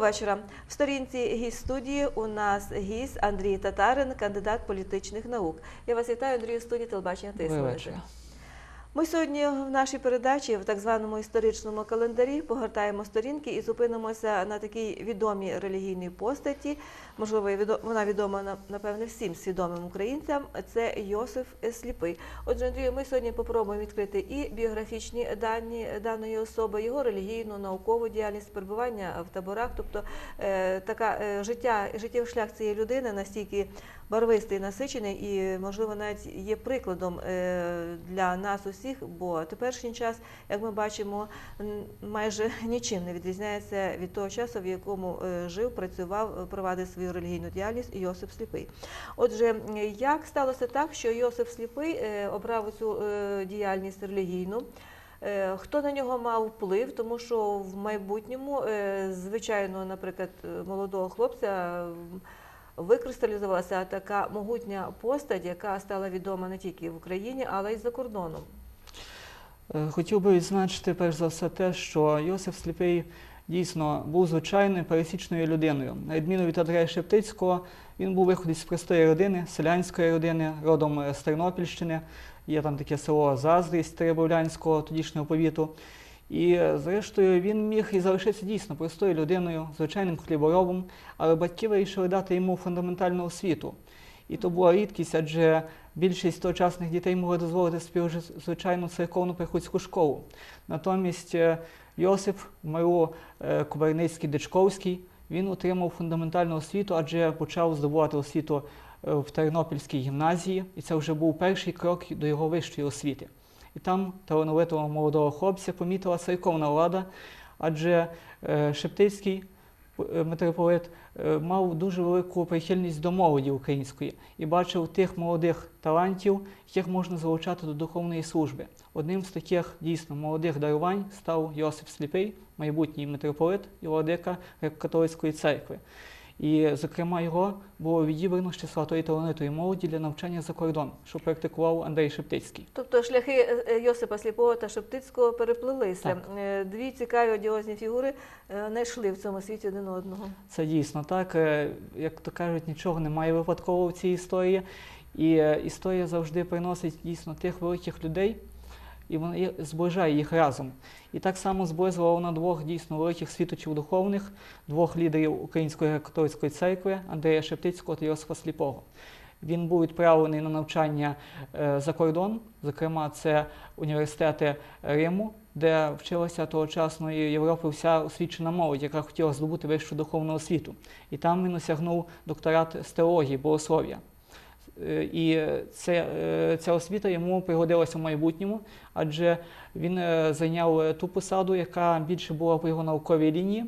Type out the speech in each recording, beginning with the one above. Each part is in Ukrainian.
вечора. В сторінці гість студії у нас гість Андрій Татарин, кандидат політичних наук. Я вас вітаю, Андрію, студії телебачення вечір. Ми сьогодні в нашій передачі в так званому історичному календарі погортаємо сторінки і зупинимося на такій відомій релігійній постаті. Можливо, вона відома на- напевне всім свідомим українцям. Це Йосиф Сліпий. Отже, Андрію, ми сьогодні попробуємо відкрити і біографічні дані даної особи, його релігійну, наукову діяльність, перебування в таборах. Тобто е, така е, життя, життєвий шлях цієї людини настільки барвистий, насичений і, можливо, навіть є прикладом е, для нас усіх, бо теперішній час, як ми бачимо, майже нічим не відрізняється від того часу, в якому е, жив, працював, е, провадив свою релігійну діяльність Йосип Сліпий. Отже, як сталося так, що Йосип Сліпий обрав цю діяльність релігійну? Хто на нього мав вплив, тому що в майбутньому, звичайно, наприклад, молодого хлопця викристалізувалася така могутня постать, яка стала відома не тільки в Україні, але й за кордоном. Е, Хотів би відзначити перш за все те, що Йосиф Сліпий дійсно був звичайною пересічною людиною. На відміну від Андрея Шептицького, він був виходець з простої родини, селянської родини, родом з Тернопільщини. Є там таке село Заздрість Теребовлянського, тодішнього повіту. І е, зрештою він міг і залишитися дійсно простою людиною, звичайним хліборобом, але батьки вирішили дати йому фундаментальну освіту. І то була рідкість, адже більшість тогочасних дітей могли дозволити собі звичайну церковну приходську школу. Натомість е, Йосип Миро е, Куберницький Дичковський він отримав фундаментальну освіту, адже почав здобувати освіту в Тернопільській гімназії, і це вже був перший крок до його вищої освіти. І там талановитого молодого хлопця помітила церковна влада, адже е, Шептицький е, митрополит е, мав дуже велику прихильність до молоді української і бачив тих молодих талантів, яких можна залучати до духовної служби. Одним з таких дійсно молодих дарувань став Йосип Сліпий, майбутній митрополит і владика Греко-католицької церкви. І, зокрема, його було відібрано з числа тої талановитої молоді для навчання за кордон, що практикував Андрій Шептицький. Тобто шляхи е, е, Йосипа Сліпого та Шептицького переплилися. Так. Е, Дві цікаві одіозні фігури не йшли в цьому світі один одного. Це дійсно так. Як то кажуть, нічого немає випадково в цій історії. І історія завжди приносить дійсно тих великих людей, і вона є- зближає їх разом. І так само зблизила вона двох дійсно великих світочів духовних, двох лідерів Української католицької церкви Андрія Шептицького та Йосифа Сліпого. Він був відправлений на навчання е, за кордон, зокрема, це університети Риму, де вчилася тогочасної Європи вся освічена молодь, яка хотіла здобути вищу духовну освіту. І там він осягнув докторат з теології, богослов'я. Е, І це, е, ця освіта йому пригодилася в майбутньому, адже він е, зайняв ту посаду, яка більше була по його науковій лінії.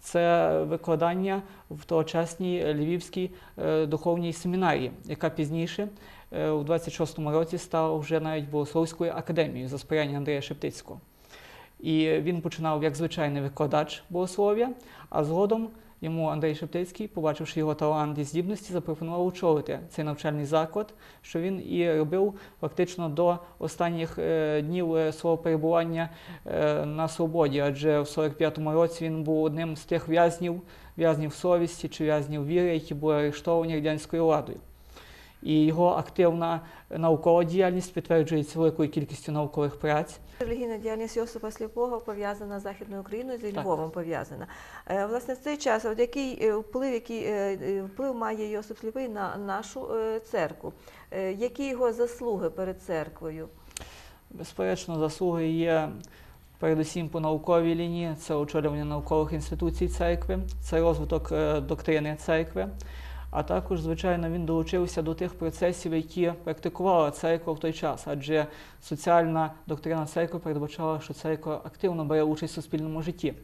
Це викладання в тогочасній Львівській духовній семінарії, яка пізніше, у 26-му році, стала вже навіть богословською академією за сприяння Андрія Шептицького. І він починав як звичайний викладач богослов'я, а згодом йому Андрій Шептицький, побачивши його талант і здібності, запропонував очолити цей навчальний заклад, що він і робив фактично до останніх е, днів е, свого перебування е, на свободі, адже в 45-му році він був одним з тих в'язнів, в'язнів совісті чи в'язнів віри, які були арештовані радянською владою. І його активна наукова діяльність підтверджується великою кількістю наукових праць. Релігійна діяльність Йосипа Сліпого пов'язана з Західною Україною, з. Львовом пов'язана. Е, Власне, в цей час, от який е, вплив, який е, вплив має Йосип Сліпий на нашу церкву? Які його заслуги перед церквою? Безперечно, заслуги є передусім по науковій лінії, це очолювання наукових інституцій церкви, це розвиток доктрини церкви. А також, звичайно, він долучився до тих процесів, які практикувала церква в той час, адже соціальна доктрина церкви передбачала, що церква активно бере участь в суспільному житті.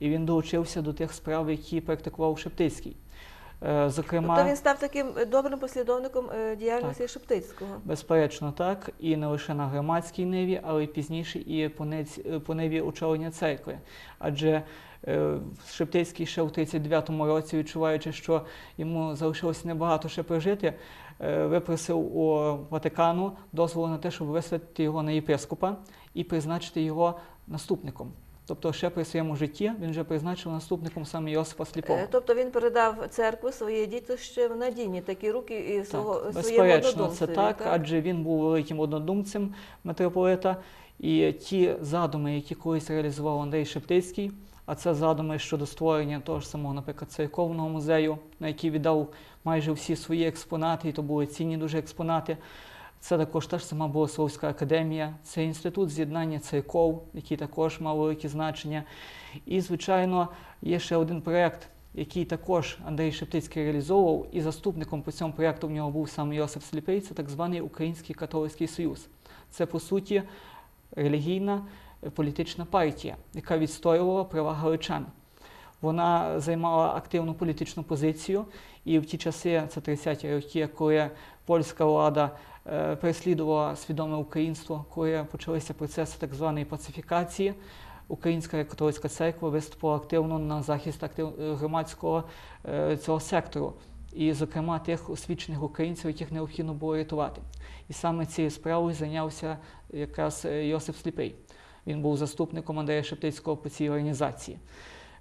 І він долучився до тих справ, які практикував Шептицький. Е, Зокрема, Тобто він став таким е, добрим послідовником е, діяльності Шептицького. Безперечно, так, і не лише на громадській ниві, але й пізніше і по, нець- по ниві очолення церкви. Адже Шептицький ще в 39-му році, відчуваючи, що йому залишилося небагато ще прожити, випросив у Ватикану дозволу на те, щоб висвятити його на єпископа і призначити його наступником. Тобто ще при своєму житті він вже призначив наступником саме Йосипа Сліпого. Е, Тобто він передав церкву своє дітище в надійні такі руки і свого Так, своєму безперечно, це однодумцеві, так, адже він був великим однодумцем митрополита, і ті задуми, які колись реалізував Андрій Шептицький, а це задуми щодо створення того ж самого, наприклад, церковного музею, на який віддав майже всі свої експонати, і то були цінні дуже експонати. Це також та ж сама Богословська академія, це інститут з'єднання церков, який також мав велике значення. І, звичайно, є ще один проєкт, який також Андрій Шептицький реалізовував, і заступником по цьому проєкту в нього був саме Йосип Сліпий, це так званий Український католицький союз. Це, по суті, релігійна е, політична партія, яка відстоювала права галичан. Вона займала активну політичну позицію, і в ті часи, це 30-ті роки, коли польська влада переслідувала свідоме українство, коли почалися процеси так званої пацифікації, Українська католицька церква виступила активно на захист е, громадського е, цього сектору, і, зокрема, тих освічених українців, яких необхідно було рятувати. І саме цією справою зайнявся якраз е, Йосип Сліпий. Він був заступником Андрея Шептицького по цій організації.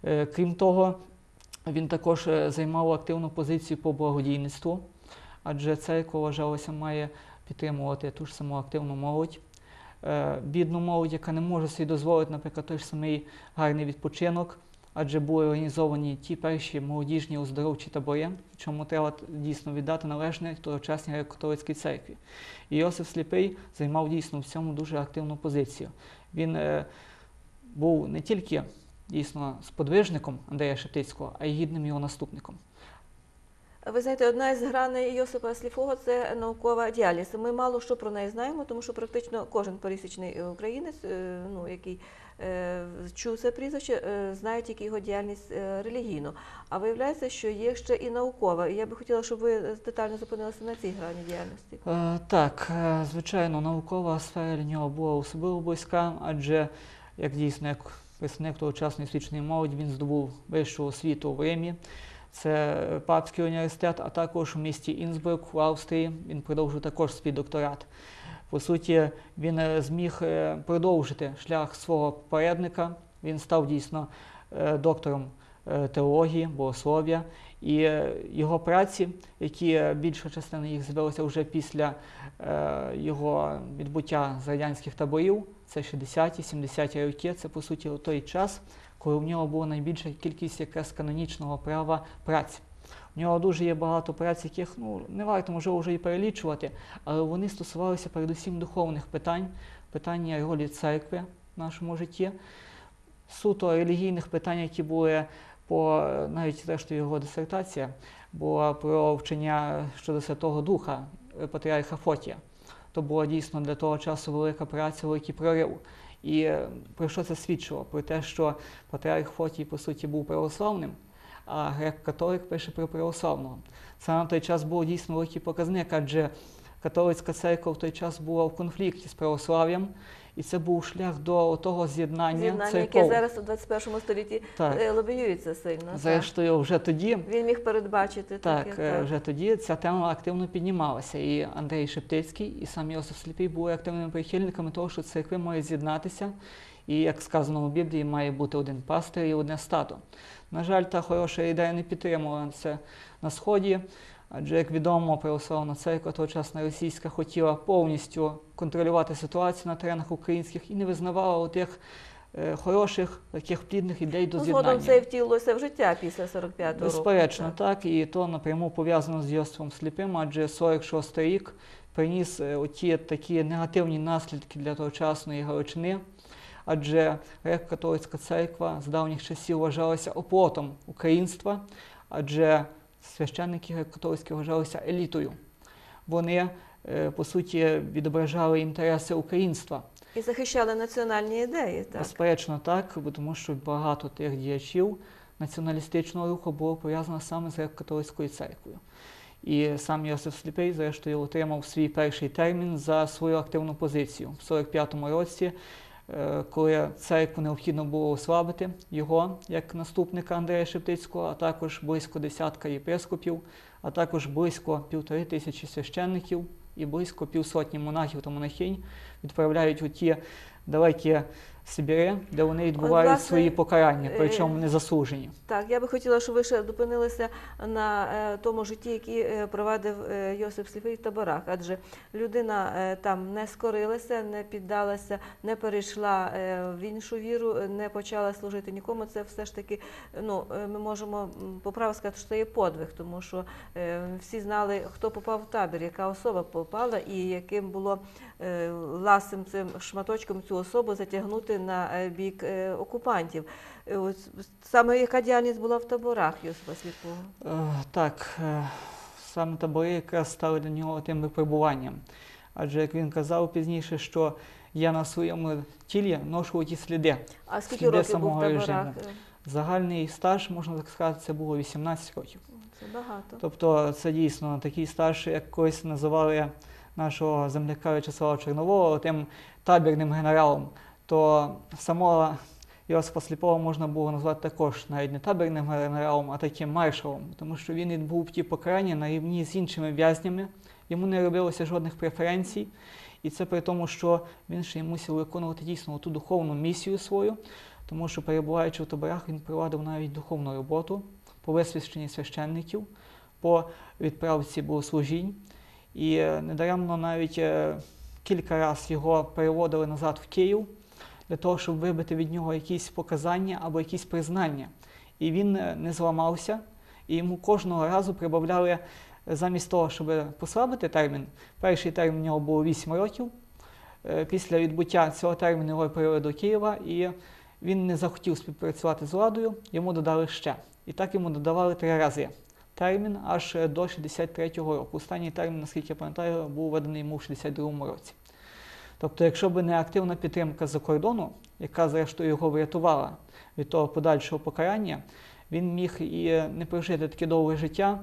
Е, Крім того, він також е, займав активну позицію по благодійництву, адже церква вважалася має підтримувати ту ж саму активну молодь, Е, бідну молодь, яка не може собі дозволити, наприклад, той ж самий гарний відпочинок, адже були організовані ті перші молодіжні оздоровчі табори, чому треба дійсно віддати належне тогочасній католицькій церкві. І Йосиф Сліпий займав дійсно в цьому дуже активну позицію. Він е, був не тільки дійсно сподвижником Андрея Шептицького, а й гідним його наступником. Ви знаєте, одна із граней Йосипа Сліпого це наукова діяльність. Ми мало що про неї знаємо, тому що практично кожен пересічний українець, е, ну який е, чув це прізвище, е, знає тільки його діяльність е, релігійну. А виявляється, що є ще і наукова. І я би хотіла, щоб ви детально зупинилися на цій грані діяльності. Е, Так, е, звичайно, наукова сфера для нього була особливо близька, адже як дійсно, як представник тогочасної свічної молоді, він здобув вищу освіту в Римі. Це Папський університет, а також у місті Інсбрук в Австрії. Він продовжив також свій докторат. По суті, він е, зміг е, продовжити шлях свого попередника. Він став дійсно е, доктором теології, богослов'я. І е, його праці, які е, більша частина їх з'явилася вже після е, його відбуття з радянських таборів, це 60-ті, 70-ті роки, це по суті той час, коли в нього була найбільша кількість якраз канонічного права праць. У нього дуже є багато праць, яких ну, не варто можливо вже і перелічувати, але вони стосувалися передусім духовних питань, питання ролі церкви в нашому житті, суто релігійних питань, які були по навіть зрештою його дисертація була про вчення щодо Святого Духа е, патріарха Фотія. То була дійсно для того часу велика праця, великий прорив. І е, про що це свідчило? Про те, що патріарх Фотій, по суті, був православним, а грек-католик пише про православного. Це на той час був дійсно великий показник, адже католицька церква в той час була в конфлікті з православ'ям, і це був шлях до того з'єднання, З'єднання, яке зараз у 21 столітті Так. е, лобіюється сильно. так. Зрештою, вже тоді Він міг передбачити Так, таке. е, вже тоді ця тема активно піднімалася. І Андрій Шептицький, і сам Йосиф Сліпий були активними прихильниками того, що церкви мають з'єднатися. І, як сказано у Біблії, має бути один пастир і одне стадо. На жаль, та хороша ідея не підтримувалася на Сході, адже, як відомо, православна церква тогочасна російська хотіла повністю контролювати ситуацію на теренах українських і не визнавала тих е, хороших, таких плідних ідей до з'єднання. згодом це і втілилося в життя після 45-го року. Безперечно, так. так. І то напряму пов'язано з Йосифом Сліпим, адже 46 рік приніс е, оті такі негативні наслідки для тогочасної Галичини. Адже греко-католицька церква з давніх часів вважалася оплотом українства, адже священники греко-католицькі вважалися елітою. Вони, е, по суті, відображали інтереси українства. І захищали національні ідеї. Так. Безперечно, так, тому що багато тих діячів націоналістичного руху було пов'язано саме з греко-католицькою церквою. І сам Йосиф Сліпий, зрештою, отримав свій перший термін за свою активну позицію. В 45-му році, коли церкву необхідно було ослабити його як наступника Андрея Шептицького, а також близько десятка єпископів, а також близько півтори тисячі священників і близько півсотні монахів та монахинь відправляють у ті далекі Сибіри, де вони відбувають власне, свої покарання, е, причому не заслужені. Так, я би хотіла, щоб ви ще зупинилися на е, тому житті, який е, провадив Йосип Сліпий в таборах. Адже людина там не скорилася, не піддалася, не перейшла в іншу віру, не почала служити нікому. Це все ж таки, ну, ми можемо м, по праву сказати, що це є подвиг, тому що всі знали, хто попав в табір, яка особа попала і яким було ласим цим шматочком цю особу затягнути на е, бік е, окупантів. Е, Ось саме яка діяльність була в таборах Йосипа Сліпого? Е, Так, е, саме табори якраз стали для нього тим випробуванням. Адже, як він казав пізніше, що я на своєму тілі ношу ті сліди. А скільки Сліди років був в самого таборах? режиму. Загальний стаж, можна так сказати, це було 18 років. Е, Це багато. Тобто це дійсно такий стаж, як колись називали нашого земляка В'ячеслава Чорнового тим табірним генералом, то самого Йосипа Сліпого можна було назвати також навіть не табірним генералом, а таким маршалом, тому що він відбув ті покарання на рівні з іншими в'язнями, йому не робилося жодних преференцій. І це при тому, що він ще й мусив виконувати дійсно ту духовну місію свою, тому що перебуваючи в таборах, він провадив навіть духовну роботу по висвященні священників, по відправці богослужінь. І е, недаремно навіть е, кілька разів його переводили назад в Київ для того, щоб вибити від нього якісь показання або якісь признання. І він е, не зламався, і йому кожного разу прибавляли замість того, щоб послабити термін. Перший термін у нього було 8 років. Після відбуття цього терміну його привели до Києва, і він не захотів співпрацювати з владою, йому додали ще. І так йому додавали три рази. Термін аж до 63-го року. Останній термін, наскільки я пам'ятаю, був введений йому в 62-му році. Тобто, якщо б не активна підтримка за кордону, яка зрештою його врятувала від того подальшого покарання, він міг і не прожити таке довге життя,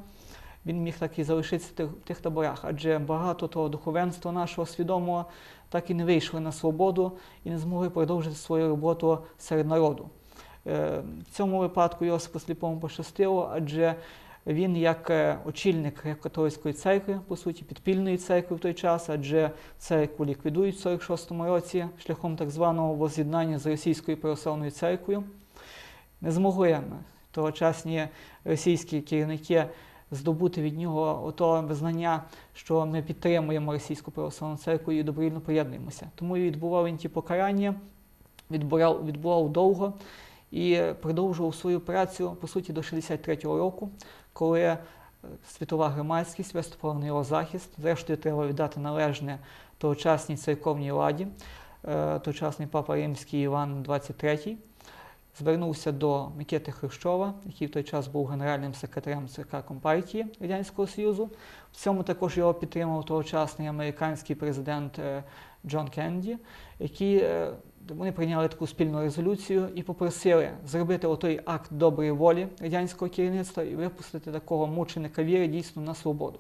він міг так і залишитися в тих, в тих таборах, адже багато того духовенства нашого свідомого так і не вийшли на свободу і не змогли продовжити свою роботу серед народу. Е, В цьому випадку Йосипу Сліпому пощастило, адже він як е, очільник католицької церкви, по суті, підпільної церкви в той час, адже церкву ліквідують в 46-му році шляхом так званого воз'єднання з Російською православною церквою. Не змогли тогочасні російські керівники здобути від нього ото визнання, що ми підтримуємо Російську православну церкву і добровільно приєднуємося. Тому відбував він ті покарання, відбував, відбував довго і продовжував свою працю по суті до 63-го року, коли е, світова громадськість виступила на його захист. Зрештою, треба віддати належне тогочасній церковній владі. Е, Тогочасний папа Римський Іван XXIII звернувся до Микити Хрущова, який в той час був генеральним секретарем ЦК Компартії Радянського Союзу. В цьому також його підтримав тогочасний американський президент е, Джон Кеннеді, який вони прийняли таку спільну резолюцію і попросили зробити отой акт доброї волі радянського керівництва і випустити такого мученика віри дійсно на свободу.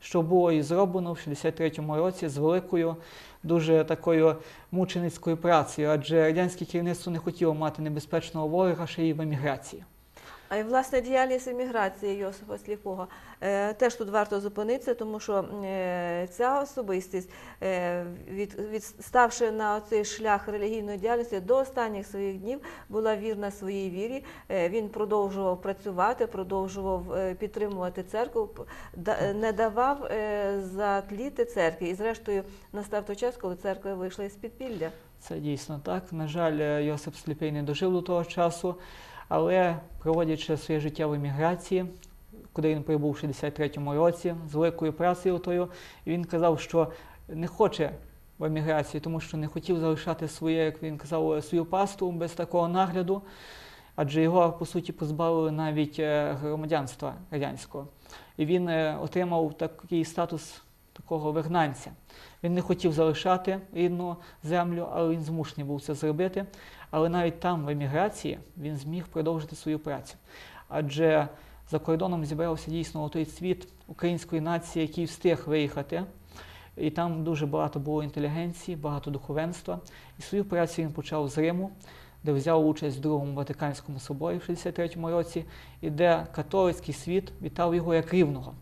Що було і зроблено в 63-му році з великою, дуже такою мученицькою працею, адже радянське керівництво не хотіло мати небезпечного ворога ще й в еміграції. А й власне діяльність еміграції Йосипа Сліпого е, теж тут варто зупинитися, тому що е, ця особистість, е, від, від, на цей шлях релігійної діяльності до останніх своїх днів, була вірна своїй вірі. Він продовжував працювати, продовжував підтримувати церкву, не давав затліти церкві. І зрештою настав той час, коли церква вийшла із підпілля. Це дійсно так. На жаль, Йосип Сліпий не дожив до того часу, але проводячи своє життя в еміграції, куди він прибув у 63-му році, з великою працею він казав, що не хоче в еміграції, тому що не хотів залишати своє, як він казав, свою пасту без такого нагляду, адже його, по суті, позбавили навіть е, громадянства радянського. І він е, отримав такий статус такого вигнанця. Він не хотів залишати рідну землю, але він змушений був це зробити. Але навіть там, в еміграції, він зміг продовжити свою працю. Адже за кордоном зібрався дійсно той світ української нації, який встиг виїхати. І там дуже багато було інтелігенції, багато духовенства. І свою працю він почав з Риму, де взяв участь в Другому Ватиканському соборі в 63-му році, і де католицький світ вітав його як рівного.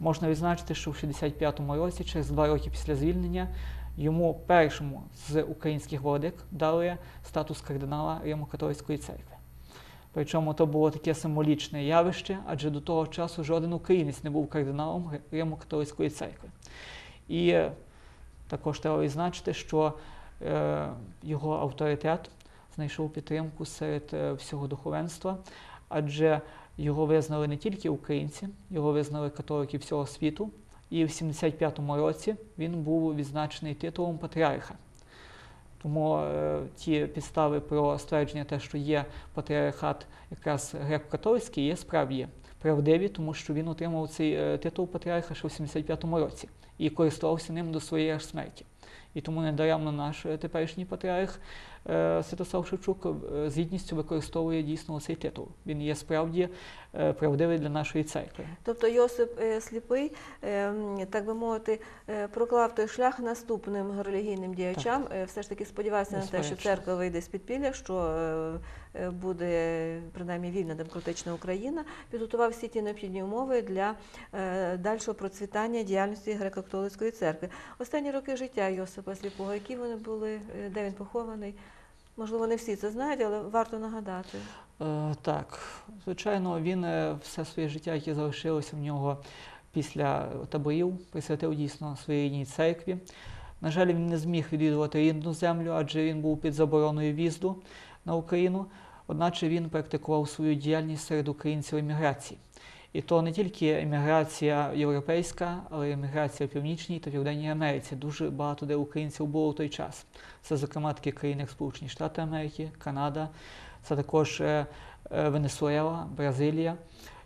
Можна відзначити, що в 65-му році, через два роки після звільнення, йому першому з українських владик дали статус кардинала Римо-католицької церкви. Причому то було таке символічне явище, адже до того часу жоден українець не був кардиналом Римо-католицької церкви. І е, також треба відзначити, що е, його авторитет знайшов підтримку серед е, всього духовенства, адже його визнали не тільки українці, його визнали католики всього світу. І в 75-му році він був відзначений титулом патріарха. Тому е, ті підстави про ствердження, те, що є патріархат якраз греко-католицький, є справді правдиві, тому що він отримав цей е, титул патріарха ще в 75-му році і користувався ним до своєї аж смерті. І тому недаремно наш е, теперішній патріарх Святослав Шевчук е, з гідністю використовує дійсно цей титул. Він є справді е, правдивий для нашої церкви. Тобто Йосип е, Сліпий, е, так би мовити, е, проклав той шлях наступним релігійним діячам. Е, Все ж таки сподівався на те, що церква вийде з підпілля, що е, е, буде принаймні вільна демократична Україна. Підготував всі ті необхідні умови для е, дальшого процвітання діяльності греко-католицької церкви. Останні роки життя Йосипа Сліпого, які вони були, е, де він похований? Можливо, не всі це знають, але варто нагадати. Е, так, звичайно, він е, все своє життя, яке залишилося в нього після таборів, присвятив дійсно своїй рідній церкві. На жаль, він не зміг відвідувати рідну землю, адже він був під забороною в'їзду на Україну. Одначе він практикував свою діяльність серед українців еміграції. І то не тільки еміграція європейська, але й еміграція в Північній та Південній Америці. Дуже багато де українців було в той час. Це, зокрема, такі країни, як Сполучені Штати Америки, Канада, це також е, е, Венесуела, Бразилія.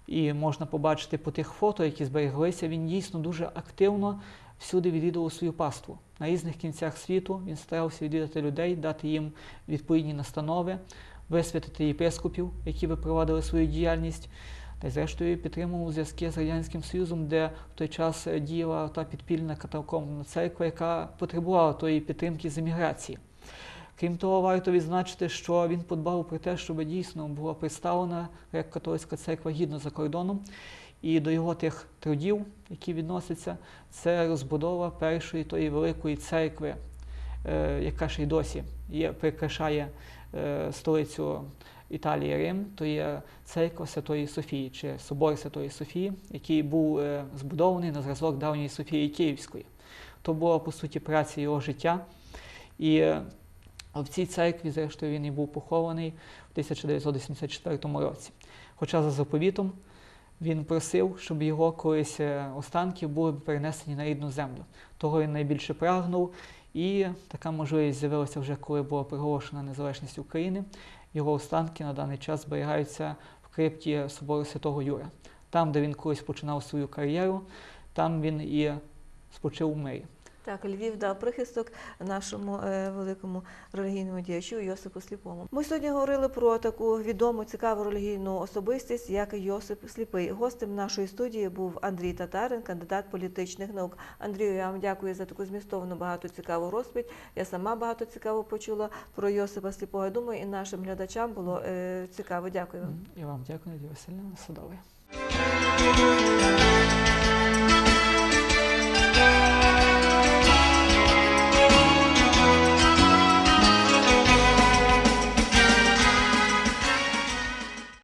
І можна побачити по тих фото, які збереглися, він дійсно дуже активно всюди відвідував свою паству. На різних кінцях світу він старався відвідати людей, дати їм відповідні настанови, висвятити єпископів, які випровадили свою діяльність. Та й зрештою підтримував зв'язки з Радянським Союзом, де в той час е, діяла та підпільна катакомбна церква, яка потребувала тої підтримки з еміграції. Крім того, варто відзначити, що він подбав про те, щоб дійсно була представлена як католицька церква гідно за кордоном. І до його тих трудів, які відносяться, це розбудова першої тої великої церкви, е, яка ще й досі є, прикрашає е, столицю Італії Рим, то є церква Святої Софії чи Собор Святої Софії, який був е, збудований на зразок давньої Софії Київської. То була по суті праця його життя. І е, в цій церкві, зрештою, він і був похований в 1984 році. Хоча за заповітом він просив, щоб його колись е, останки були перенесені на рідну землю. Того він найбільше прагнув, і така можливість з'явилася вже, коли була проголошена незалежність України. Його останки на даний час зберігаються в крипті собору Святого Юра. Там, де він колись починав свою кар'єру, там він і спочив у мирі. Так, Львів дав прихисток нашому е, великому релігійному діячу Йосипу Сліпому. Ми сьогодні говорили про таку відому цікаву релігійну особистість, як Йосип Сліпий. Гостем нашої студії був Андрій Татарин, кандидат політичних наук. Андрію, я вам дякую за таку змістовну багато цікаву розповідь. Я сама багато цікаво почула про Йосипа Сліпого. Думаю, і нашим глядачам було е, цікаво. Дякую вам. Я вам дякую, Надія Васильівна. Добре.